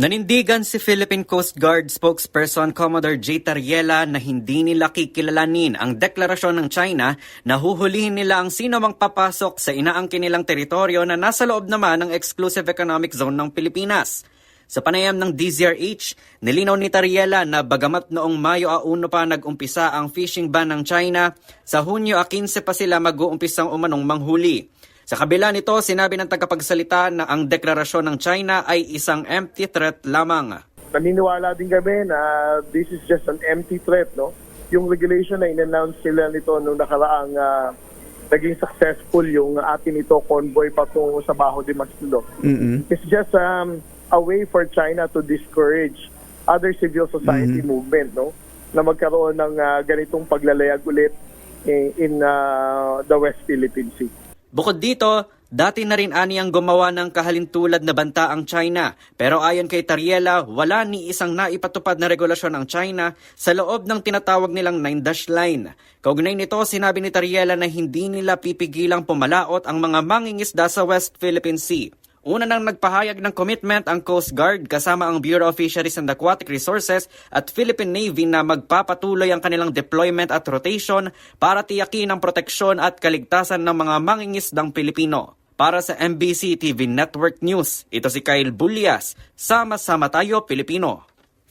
Nanindigan si Philippine Coast Guard spokesperson Commodore J. Tariela na hindi nila kikilalanin ang deklarasyon ng China na huhulihin nila ang sino mang papasok sa inaangkin nilang teritoryo na nasa loob naman ng Exclusive Economic Zone ng Pilipinas. Sa panayam ng DZRH, nilinaw ni Tariela na bagamat noong Mayo a 1 pa nag-umpisa ang fishing ban ng China, sa Hunyo a 15 pa sila mag-uumpisang umanong manghuli. Sa kabila nito, sinabi ng tagapagsalita na ang deklarasyon ng China ay isang empty threat lamang. naniniwala din kami na this is just an empty threat, no? Yung regulation na in-announce nila nito nung nakaraang ah, naging successful yung atin ito convoy patungo sa Baho de Masinloc. It's just um, a way for China to discourage other civil society movement, no? Na magkaroon ng ah, ganitong paglalayag ulit in, in ah, the West Philippine Sea. Bukod dito, dati na rin aniyang gumawa ng kahalintulad na banta ang China. Pero ayon kay Tariela, wala ni isang naipatupad na regulasyon ang China sa loob ng tinatawag nilang 9-dash line. Kaugnay nito, sinabi ni Tariela na hindi nila pipigilang pumalaot ang mga mangingisda sa West Philippine Sea. Una nang nagpahayag ng commitment ang Coast Guard kasama ang Bureau of Fisheries and Aquatic Resources at Philippine Navy na magpapatuloy ang kanilang deployment at rotation para tiyakin ang proteksyon at kaligtasan ng mga mangingisdang Pilipino. Para sa MBC TV Network News, ito si Kyle Bulyas. Sama-sama tayo Pilipino.